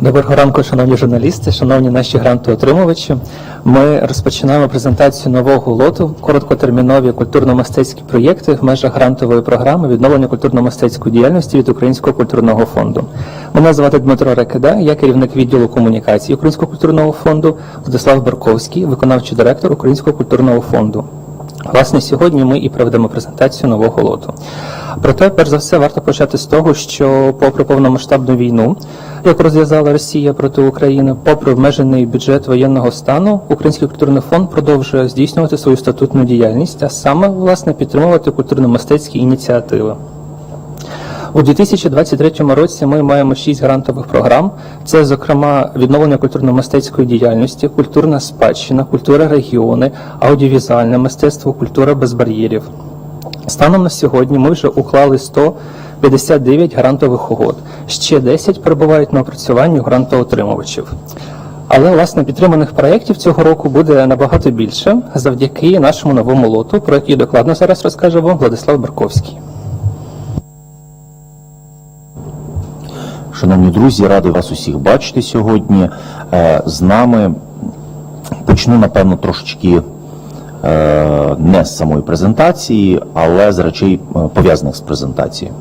Доброго ранку, шановні журналісти, шановні наші грантоотримувачі. Ми розпочинаємо презентацію нового лоту короткотермінові культурно-мистецькі проєкти в межах грантової програми відновлення культурно-мистецької діяльності від Українського культурного фонду. Мене звати Дмитро Рекеда, я керівник відділу комунікації Українського культурного фонду, Владислав Барковський, виконавчий директор Українського культурного фонду. Власне, сьогодні ми і проведемо презентацію нового лоту. Проте, перш за все, варто почати з того, що, попри повномасштабну війну, яку розв'язала Росія проти України, попри обмежений бюджет воєнного стану, Український культурний фонд продовжує здійснювати свою статутну діяльність, а саме власне підтримувати культурно-мистецькі ініціативи. У 2023 році ми маємо шість грантових програм. Це, зокрема, відновлення культурно-мистецької діяльності, культурна спадщина, культура регіони, аудіовізуальне мистецтво, культура без бар'єрів. Станом на сьогодні ми вже уклали 159 грантових угод. Ще 10 перебувають на опрацюванні грантоотримувачів. Але власне підтриманих проєктів цього року буде набагато більше завдяки нашому новому лоту, про який докладно зараз розкаже вам Владислав Барковський. Шановні друзі, радий вас усіх бачити сьогодні. Е, З нами почну, напевно, трошечки е, не з самої презентації, але з речей е, пов'язаних з презентацією.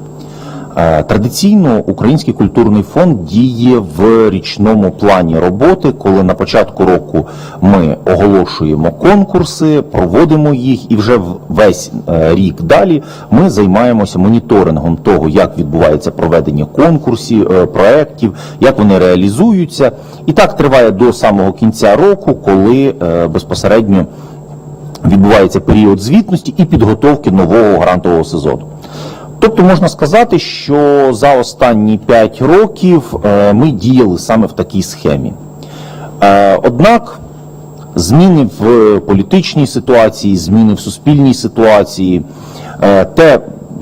Е, Традиційно Український культурний фонд діє в річному плані роботи, коли на початку року ми оголошуємо конкурси, проводимо їх, і вже весь е, рік далі ми займаємося моніторингом того, як відбувається проведення конкурсів, е, проєктів, як вони реалізуються. І так триває до самого кінця року, коли безпосередньо відбувається період звітності і підготовки нового грантового сезону. Тобто можна сказати, що за останні 5 років е, ми діяли саме в такій схемі. Е, Однак зміни в політичній ситуації, зміни в суспільній ситуації, е, те,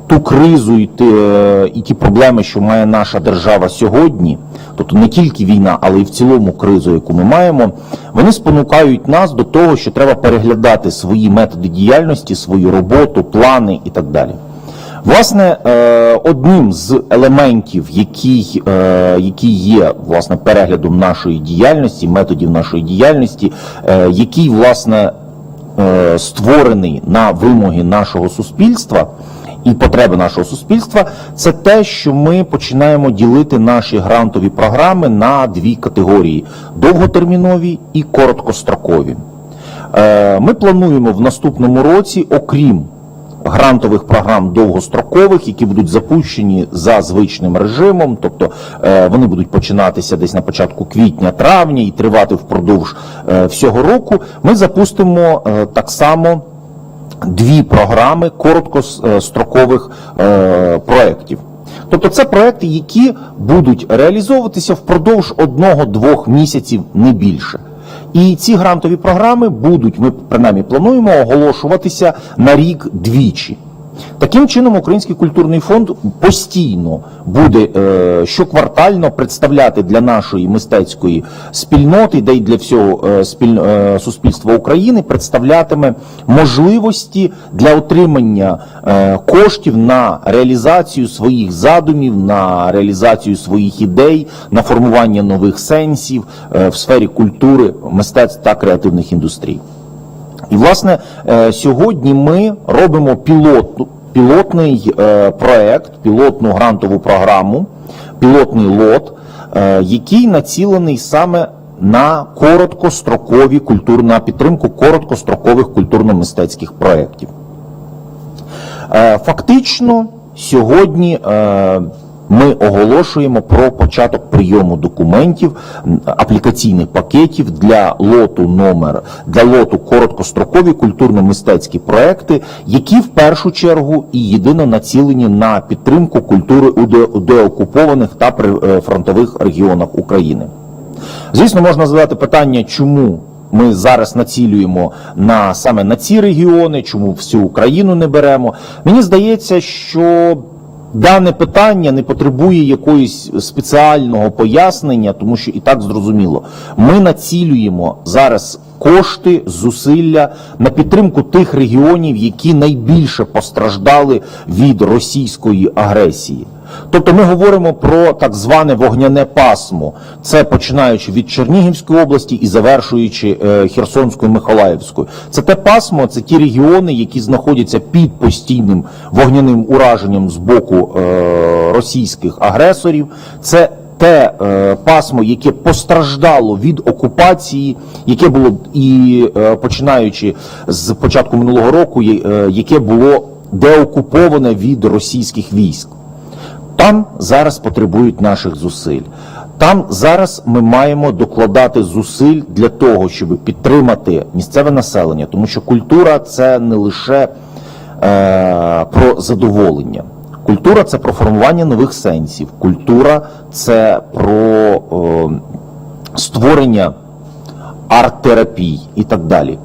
ту кризу і, те, і ті проблеми, що має наша держава сьогодні, тобто не тільки війна, але й в цілому кризу, яку ми маємо, вони спонукають нас до того, що треба переглядати свої методи діяльності, свою роботу, плани і так далі. Власне, е, одним з елементів, який, е, який є власне переглядом нашої діяльності, методів нашої діяльності, е, який власне створений на вимоги нашого суспільства і потреби нашого суспільства, це те, що ми починаємо ділити наші грантові програми на дві категорії: довготермінові і короткострокові. Ми плануємо в наступному році, окрім грантових програм довгострокових, які будуть запущені за звичним режимом, тобто е, вони будуть починатися десь на початку квітня-травня і тривати впродовж е, всього року. Ми запустимо е, так само дві програми короткострокових е, проєктів. Тобто це проекти, які будуть реалізовуватися впродовж одного-двох місяців, не більше. І ці грантові програми будуть, ми принаймні плануємо, оголошуватися на рік двічі. Таким чином, Український культурний фонд постійно буде е, щоквартально представляти для нашої мистецької спільноти, де й для всього е, спіль, е, суспільства України, представлятиме можливості для отримання е, коштів на реалізацію своїх задумів, на реалізацію своїх ідей, на формування нових сенсів е, в сфері культури, мистецтв та креативних індустрій. І власне е, сьогодні ми робимо пілот, пілотний е, проект, пілотну грантову програму, пілотний лот, е, який націлений саме на короткострокові культур, на підтримку короткострокових культурно-мистецьких проєктів. Фактично, сьогодні ми оголошуємо про початок прийому документів, аплікаційних пакетів для лоту номер для лоту короткострокові культурно-мистецькі проекти, які в першу чергу і єдино націлені на підтримку культури у деокупованих та прифронтових регіонах України. Звісно, можна задати питання, чому ми зараз націлюємо на саме на ці регіони, чому всю Україну не беремо. Мені здається, що дане питання не потребує якоїсь спеціального пояснення, тому що і так зрозуміло. Ми націлюємо зараз кошти, зусилля на підтримку тих регіонів, які найбільше постраждали від російської агресії. Тобто ми говоримо про так зване вогняне пасмо. Це починаючи від Чернігівської області і завершуючи е, Херсонською Миколаївською. Це те пасмо, це ті регіони, які знаходяться під постійним вогняним ураженням з боку е, російських агресорів. Це те е, пасмо, яке постраждало від окупації, яке було і е, починаючи з початку минулого року, е, яке було деокуповане від російських військ. Там зараз потребують наших зусиль. Там зараз ми маємо докладати зусиль для того, щоб підтримати місцеве населення, тому що культура це не лише е, про задоволення. Культура це про формування нових сенсів. Культура це про е, створення арт-терапій і так далі.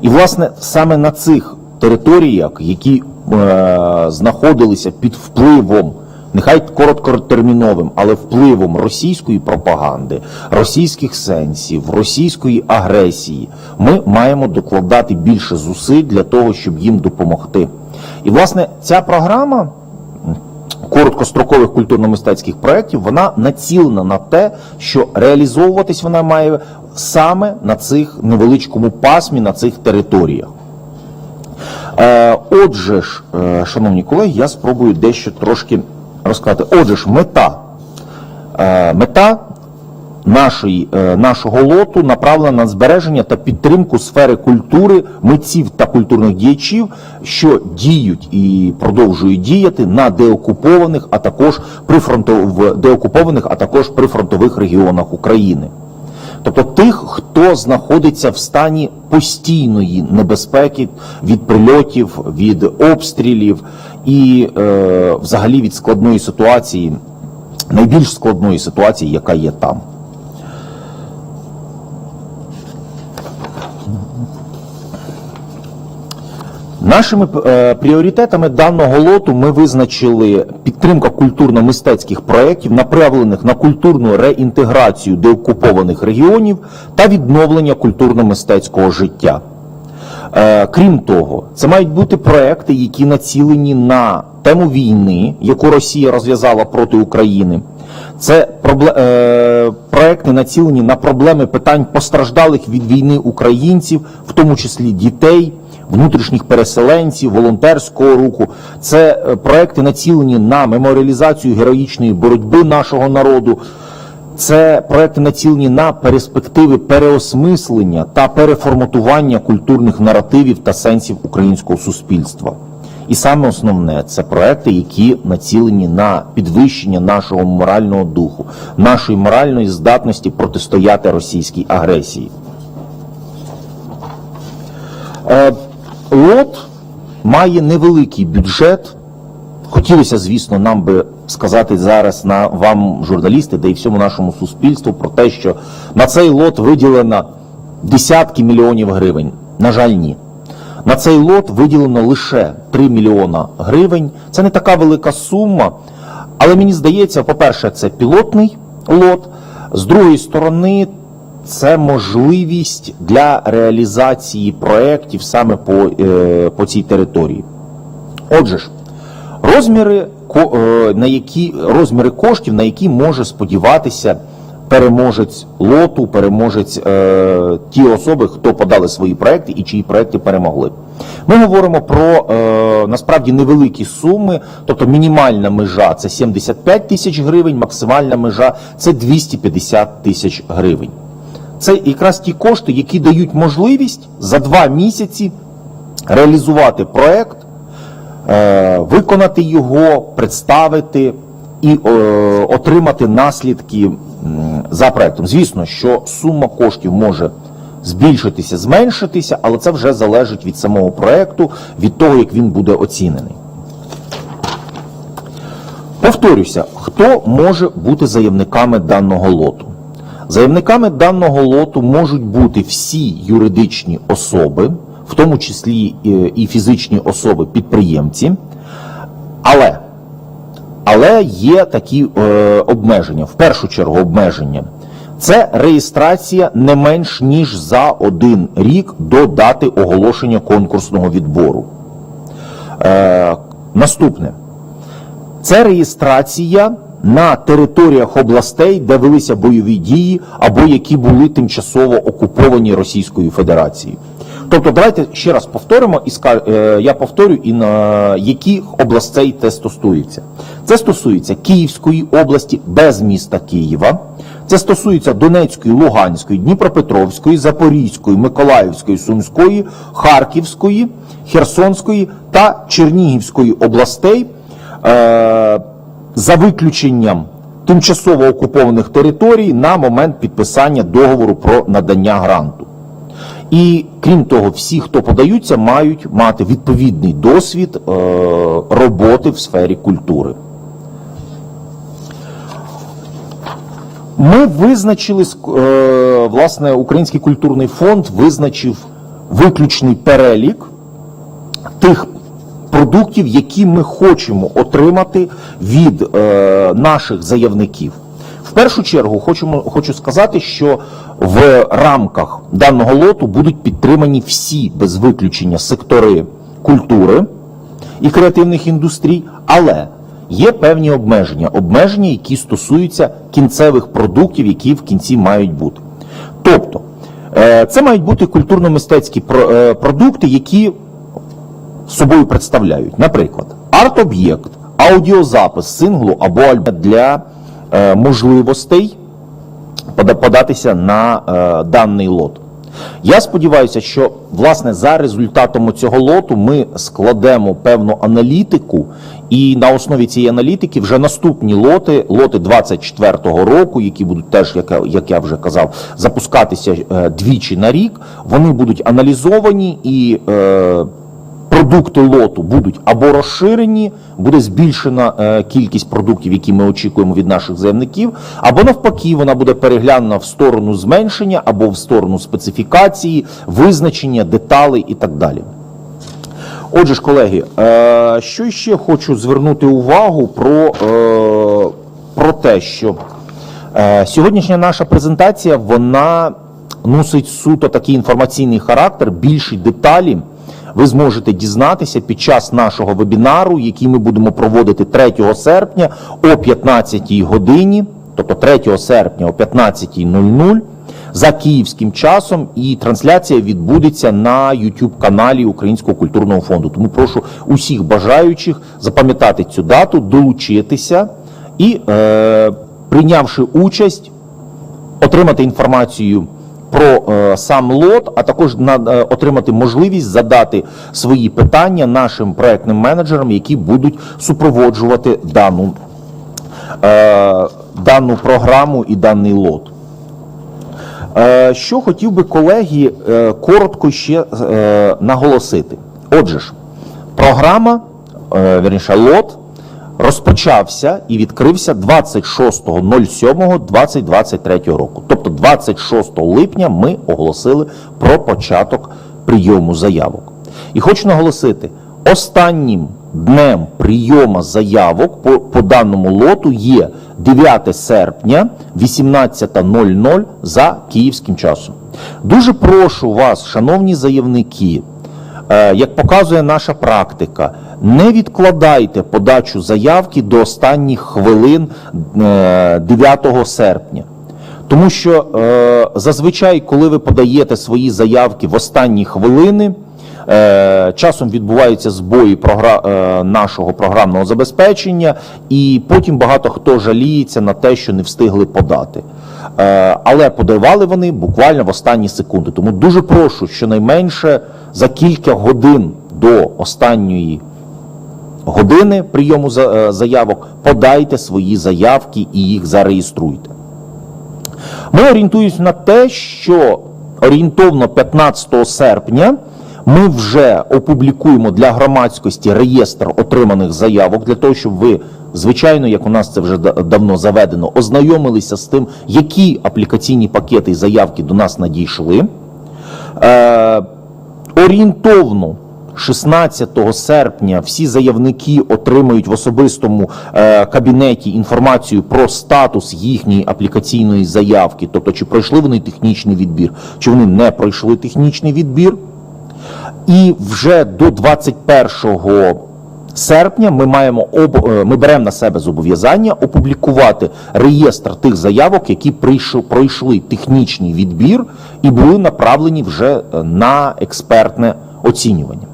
І, власне, саме на цих територіях, які е, знаходилися під впливом, нехай короткотерміновим, але впливом російської пропаганди, російських сенсів, російської агресії, ми маємо докладати більше зусиль для того, щоб їм допомогти. І, власне, ця програма короткострокових культурно-мистецьких проєктів, вона націлена на те, що реалізовуватись вона має саме на цих невеличкому пасмі, на цих територіях. Е, отже ж, е, шановні колеги, я спробую дещо трошки розказати. Отже ж, мета. Е, мета нашої, е, нашого лоту направлена на збереження та підтримку сфери культури, митців та культурних діячів, що діють і продовжують діяти на деокупованих, а також прифронтов... деокупованих, а також прифронтових регіонах України. Тобто тих, хто знаходиться в стані постійної небезпеки від прильотів, від обстрілів і е, взагалі від складної ситуації, найбільш складної ситуації, яка є там. Нашими е, пріоритетами даного лоту ми визначили підтримка культурно-мистецьких проєктів, направлених на культурну реінтеграцію деокупованих регіонів та відновлення культурно-мистецького життя. Е, крім того, це мають бути проекти, які націлені на тему війни, яку Росія розв'язала проти України. Це пробле- е, проекти націлені на проблеми питань постраждалих від війни українців, в тому числі дітей, внутрішніх переселенців, волонтерського руху. Це е, проекти націлені на меморіалізацію героїчної боротьби нашого народу. Це проекти націлені на перспективи переосмислення та переформатування культурних наративів та сенсів українського суспільства. І саме основне це проекти, які націлені на підвищення нашого морального духу, нашої моральної здатності протистояти російській агресії. Лот має невеликий бюджет. Хотілося, звісно, нам би сказати зараз на вам, журналісти, та й всьому нашому суспільству про те, що на цей лот виділено десятки мільйонів гривень. На жаль, ні. На цей лот виділено лише 3 мільйона гривень. Це не така велика сума, але мені здається, по-перше, це пілотний лот. З другої сторони, це можливість для реалізації проєктів саме по, е, по цій території. Отже ж, розміри, е, на які, розміри коштів, на які може сподіватися переможець лоту, переможець е, ті особи, хто подали свої проекти і чиї проекти перемогли. Ми говоримо про е, насправді невеликі суми, тобто мінімальна межа це 75 тисяч гривень, максимальна межа це 250 тисяч гривень. Це якраз ті кошти, які дають можливість за два місяці реалізувати проект, е, виконати його, представити і е, отримати наслідки за проектом. Звісно, що сума коштів може збільшитися, зменшитися, але це вже залежить від самого проекту, від того, як він буде оцінений. Повторюся, хто може бути заявниками даного лоту? Заявниками даного лоту можуть бути всі юридичні особи, в тому числі е, і фізичні особи-підприємці, але, але є такі е, обмеження. В першу чергу обмеження. Це реєстрація не менш ніж за один рік до дати оголошення конкурсного відбору. Е, наступне. Це реєстрація на територіях областей, де велися бойові дії або які були тимчасово окуповані Російською Федерацією. Тобто, давайте ще раз повторимо і ска- е, я повторю і на яких областей це стосується. Це стосується Київської області без міста Києва. Це стосується Донецької, Луганської, Дніпропетровської, Запорізької, Миколаївської, Сумської, Харківської, Херсонської та Чернігівської областей. Е, за виключенням тимчасово окупованих територій на момент підписання договору про надання гранту. І крім того, всі, хто подаються, мають мати відповідний досвід е, роботи в сфері культури. Ми визначили е, власне Український культурний фонд визначив виключний перелік тих продуктів, які ми хочемо отримати від е, наших заявників. В першу чергу хочемо, хочу сказати, що в рамках даного лоту будуть підтримані всі без виключення сектори культури і креативних індустрій, але є певні обмеження, обмеження, які стосуються кінцевих продуктів, які в кінці мають бути. Тобто, е, це мають бути культурно-мистецькі е, продукти, які собою представляють, наприклад, арт-об'єкт, аудіозапис синглу або альбому для е, можливостей податися на е, даний лот. Я сподіваюся, що власне за результатом цього лоту ми складемо певну аналітику, і на основі цієї аналітики вже наступні лоти, лоти 24-го року, які будуть теж, як, я- як я вже казав, запускатися е, двічі на рік, вони будуть аналізовані і. Е, продукти лоту будуть або розширені, буде збільшена е, кількість продуктів, які ми очікуємо від наших заявників, або навпаки, вона буде переглянена в сторону зменшення або в сторону специфікації, визначення деталей і так далі. Отже ж, колеги, е, що ще хочу звернути увагу про, е, про те, що сьогоднішня наша презентація вона носить суто такий інформаційний характер, більші деталі. Ви зможете дізнатися під час нашого вебінару, який ми будемо проводити 3 серпня о 15 годині, тобто 3 серпня о 15.00 за київським часом, і трансляція відбудеться на YouTube каналі Українського культурного фонду. Тому прошу усіх бажаючих запам'ятати цю дату, долучитися і, е, прийнявши участь, отримати інформацію про е, сам лот, а також е, отримати можливість задати свої питання нашим проектним менеджерам, які будуть супроводжувати дану, е, дану програму і даний лот. Що хотів би колеги коротко ще наголосити. Отже ж, програма, е, вірніше, лот розпочався і відкрився 26.07.2023 року. Тобто 26 липня ми оголосили про початок прийому заявок. І хочу наголосити, останнім днем прийому заявок по, по даному лоту є 9 серпня 18.00 за київським часом. Дуже прошу вас, шановні заявники, Е, Як показує наша практика, не відкладайте подачу заявки до останніх хвилин е, 9 серпня. Тому що е, зазвичай, коли ви подаєте свої заявки в останні хвилини, е, часом відбуваються збої програ- е, нашого програмного забезпечення, і потім багато хто жаліється на те, що не встигли подати. Е, але подавали вони буквально в останні секунди. Тому дуже прошу, щонайменше за кілька годин до останньої години прийому е, заявок подайте свої заявки і їх зареєструйте. Ми орієнтуємося на те, що орієнтовно 15 серпня ми вже опублікуємо для громадськості реєстр отриманих заявок для того, щоб ви, звичайно, як у нас це вже давно заведено, ознайомилися з тим, які аплікаційні пакети і заявки до нас надійшли. Е, орієнтовно 16 серпня всі заявники отримають в особистому е, кабінеті інформацію про статус їхньої аплікаційної заявки, тобто чи пройшли вони технічний відбір, чи вони не пройшли технічний відбір. І вже до 21 серпня ми маємо об, е, ми беремо на себе зобов'язання опублікувати реєстр тих заявок, які прийшли, пройшли технічний відбір і були направлені вже е, на експертне оцінювання.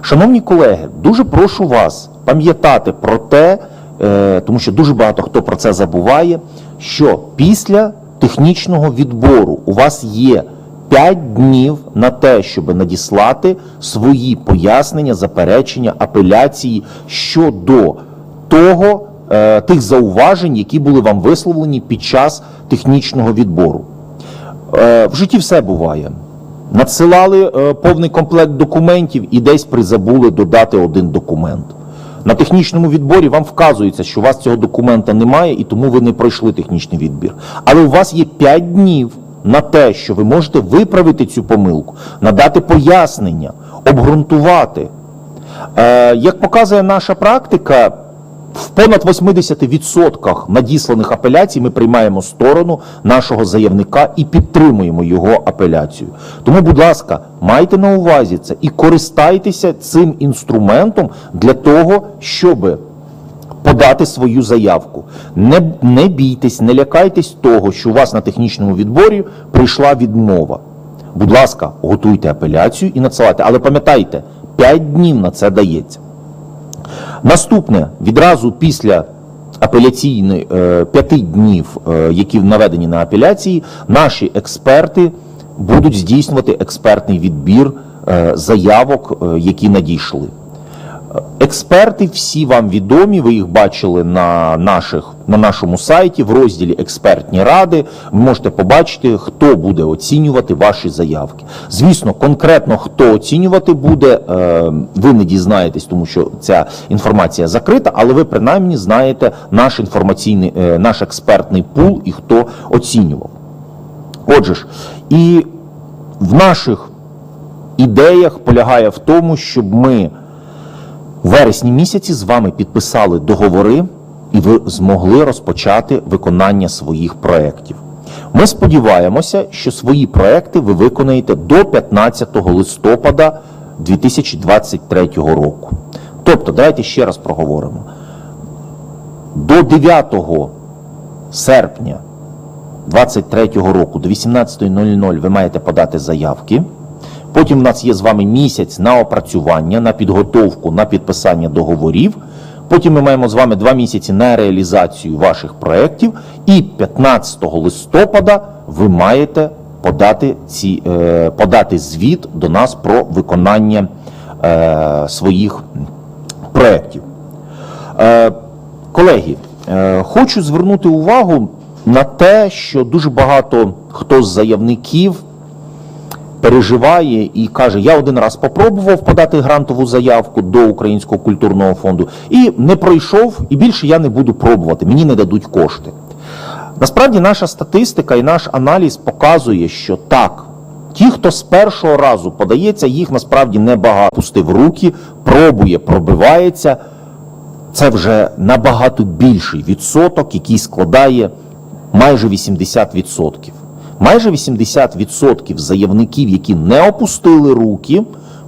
Шановні колеги, дуже прошу вас пам'ятати про те, е, тому що дуже багато хто про це забуває, що після технічного відбору у вас є 5 днів на те, щоб надіслати свої пояснення, заперечення, апеляції щодо того, е, тих зауважень, які були вам висловлені під час технічного відбору. Е, В житті все буває. Надсилали е, повний комплект документів і десь призабули додати один документ. На технічному відборі вам вказується, що у вас цього документа немає, і тому ви не пройшли технічний відбір. Але у вас є 5 днів на те, що ви можете виправити цю помилку, надати пояснення, обґрунтувати. Е, Як показує наша практика, в понад 80% надісланих апеляцій ми приймаємо сторону нашого заявника і підтримуємо його апеляцію. Тому, будь ласка, майте на увазі це і користайтеся цим інструментом для того, щоб подати свою заявку. Не, не бійтесь, не лякайтесь того, що у вас на технічному відборі прийшла відмова. Будь ласка, готуйте апеляцію і надсилайте. Але пам'ятайте, 5 днів на це дається. Наступне відразу після апеляційної е, п'яти днів, е, які наведені на апеляції, наші експерти будуть здійснювати експертний відбір е, заявок, які надійшли. Експерти всі вам відомі, ви їх бачили на, наших, на нашому сайті в розділі Експертні ради. Ви можете побачити, хто буде оцінювати ваші заявки. Звісно, конкретно хто оцінювати буде, е, ви не дізнаєтесь, тому що ця інформація закрита, але ви принаймні знаєте наш інформаційний, е, наш експертний пул і хто оцінював. Отже ж, і в наших ідеях полягає в тому, щоб ми у вересні місяці з вами підписали договори, і ви змогли розпочати виконання своїх проєктів. Ми сподіваємося, що свої проекти ви виконаєте до 15 листопада 2023 року. Тобто, давайте ще раз проговоримо. До 9 серпня 2023 року до 18.00 ви маєте подати заявки. Потім у нас є з вами місяць на опрацювання, на підготовку, на підписання договорів. Потім ми маємо з вами два місяці на реалізацію ваших проєктів. І 15 листопада ви маєте подати, ці, е, подати звіт до нас про виконання е, своїх проєктів. Е, Колеги, е, хочу звернути увагу на те, що дуже багато хто з заявників переживає і каже: я один раз попробував подати грантову заявку до Українського культурного фонду і не пройшов, і більше я не буду пробувати, мені не дадуть кошти. Насправді, наша статистика і наш аналіз показує, що так. Ті, хто з першого разу подається, їх насправді небагато. Пустив руки, пробує, пробивається. Це вже набагато більший відсоток, який складає майже 80%. Майже 80% заявників, які не опустили руки,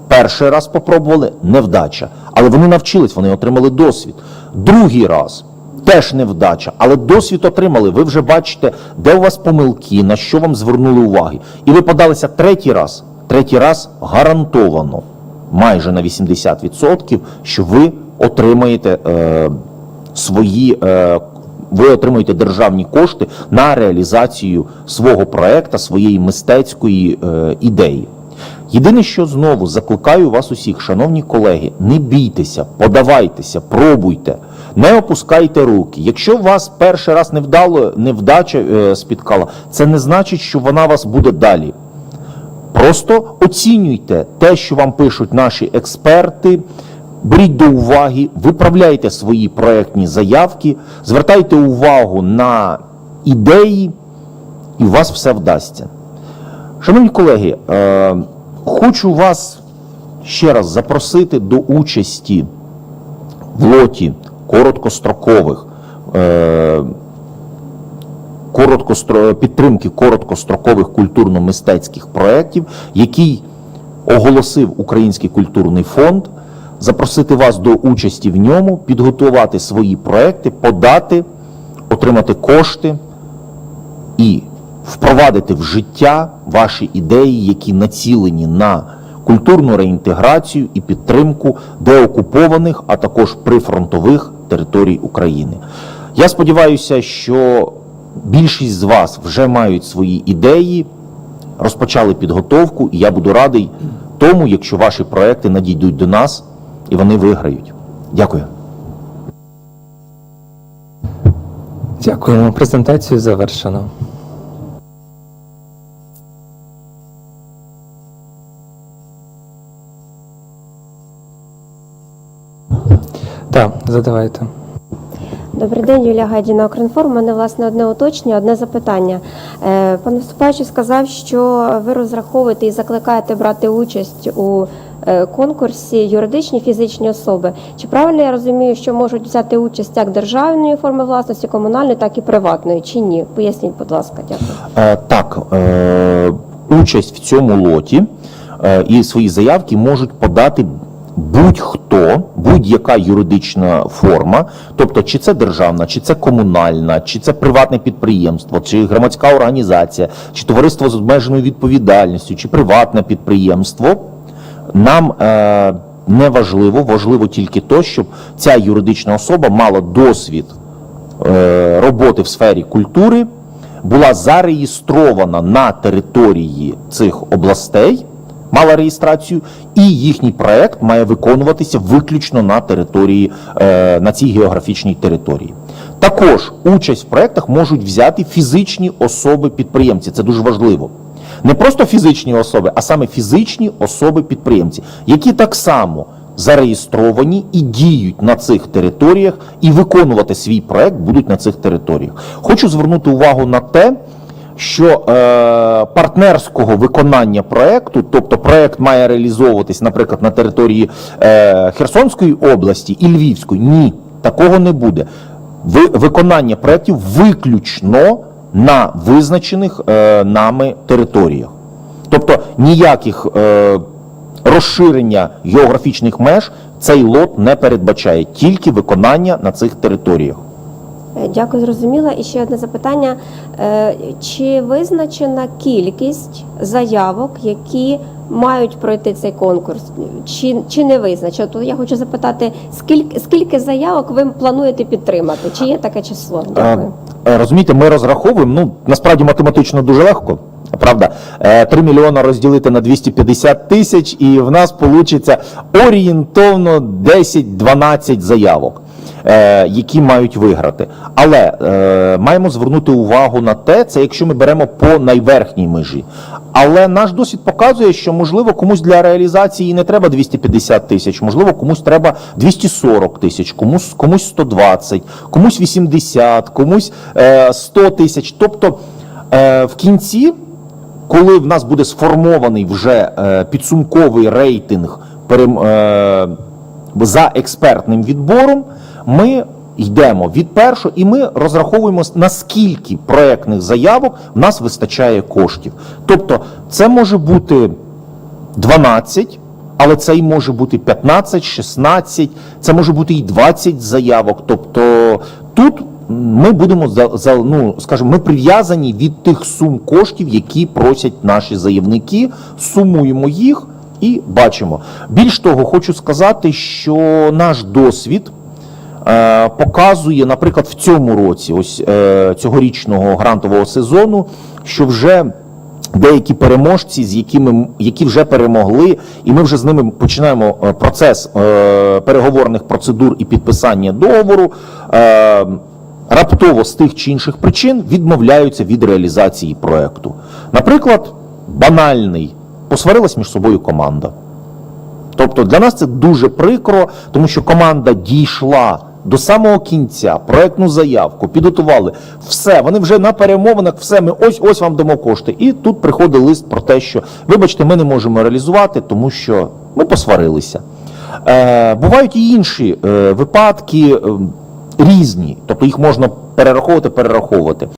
перший раз попробували невдача. Але вони навчились, вони отримали досвід. Другий раз теж невдача, але досвід отримали. Ви вже бачите, де у вас помилки, на що вам звернули уваги. І ви подалися третій раз. Третій раз гарантовано, майже на 80%, що ви отримаєте е, свої. Е, ви отримуєте державні кошти на реалізацію свого проекту, своєї мистецької е, ідеї. Єдине, що знову закликаю вас усіх, шановні колеги, не бійтеся, подавайтеся, пробуйте, не опускайте руки. Якщо вас перший раз не вдало, невдача е, спіткала, це не значить, що вона вас буде далі. Просто оцінюйте те, що вам пишуть наші експерти. Беріть до уваги, виправляйте свої проектні заявки, звертайте увагу на ідеї, і у вас все вдасться. Шановні колеги, е, хочу вас ще раз запросити до участі в лоті короткострокових е, підтримки короткострокових культурно-мистецьких проєктів, який оголосив Український культурний фонд запросити вас до участі в ньому, підготувати свої проекти, подати, отримати кошти і впровадити в життя ваші ідеї, які націлені на культурну реінтеграцію і підтримку деокупованих, а також прифронтових територій України. Я сподіваюся, що більшість з вас вже мають свої ідеї, розпочали підготовку, і я буду радий тому, якщо ваші проекти надійдуть до нас і вони виграють. Дякую. Дякуємо. Презентацію завершено. Так, задавайте. Добрий день, Юлія Гайдіна, Укрінформ. У мене власне одне уточнення, одне запитання. Е, Пан виступаючий сказав, що ви розраховуєте і закликаєте брати участь у е, конкурсі юридичні фізичні особи. Чи правильно я розумію, що можуть взяти участь як державної форми власності, комунальної, так і приватної, чи ні? Поясніть, будь ласка, дякую. Е, Так, участь в цьому лоті і свої заявки можуть подати будь-хто, будь-яка юридична форма, тобто чи це державна, чи це комунальна, чи це приватне підприємство, чи громадська організація, чи товариство з обмеженою відповідальністю, чи приватне підприємство. Нам е, не важливо, важливо тільки то, щоб ця юридична особа мала досвід е, роботи в сфері культури, була зареєстрована на території цих областей, мала реєстрацію, і їхній проект має виконуватися виключно на території, е, на цій географічній території. Також участь в проектах можуть взяти фізичні особи-підприємці. Це дуже важливо. Не просто фізичні особи, а саме фізичні особи-підприємці, які так само зареєстровані і діють на цих територіях, і виконувати свій проект будуть на цих територіях. Хочу звернути увагу на те, що е, партнерського виконання проекту, тобто проект має реалізовуватись, наприклад, на території е, Херсонської області і Львівської. Ні, такого не буде. Ви, виконання проєктів виключно на визначених е, нами територіях. Тобто ніяких е, розширення географічних меж цей лот не передбачає, тільки виконання на цих територіях. Е, Дякую, зрозуміла. І ще одне запитання: Е, чи визначена кількість заявок, які мають пройти цей конкурс, чи, чи не визначена? То я хочу запитати, скільки скільки заявок ви плануєте підтримати? Чи є таке число? Дякую. Е, Розумієте, ми розраховуємо, ну насправді математично дуже легко. Правда, Е, 3 мільйона розділити на 250 тисяч, і в нас вийде орієнтовно 10-12 заявок, які мають виграти. Але е, маємо звернути увагу на те, це якщо ми беремо по найверхній межі. Але наш досвід показує, що можливо комусь для реалізації не треба 250 тисяч, можливо, комусь треба 240 тисяч, комусь комусь 120, комусь 80, комусь е, 100 тисяч. Тобто е, в кінці, коли в нас буде сформований вже е, підсумковий рейтинг перем, е, за експертним відбором, ми йдемо від першого і ми розраховуємо наскільки проектних заявок в нас вистачає коштів. Тобто, це може бути 12, але це і може бути 15, 16, це може бути і 20 заявок. Тобто тут ми будемо за, за ну скажімо, ми прив'язані від тих сум коштів, які просять наші заявники, сумуємо їх і бачимо. Більш того, хочу сказати, що наш досвід. Е, Показує, наприклад, в цьому році, ось е, цьогорічного грантового сезону, що вже деякі переможці, з якими які вже перемогли, і ми вже з ними починаємо е, процес переговорних процедур і підписання договору. Раптово з тих чи інших причин відмовляються від реалізації проекту. Наприклад, банальний посварилась між собою команда. Тобто для нас це дуже прикро, тому що команда дійшла до самого кінця, проектну заявку, підготували все. Вони вже на перемовинах, все, ми ось ось вам дамо кошти. І тут приходить лист про те, що вибачте, ми не можемо реалізувати, тому що ми посварилися. Е, бувають і інші е, випадки. е, Різні, тобто їх можна перераховувати, перераховувати.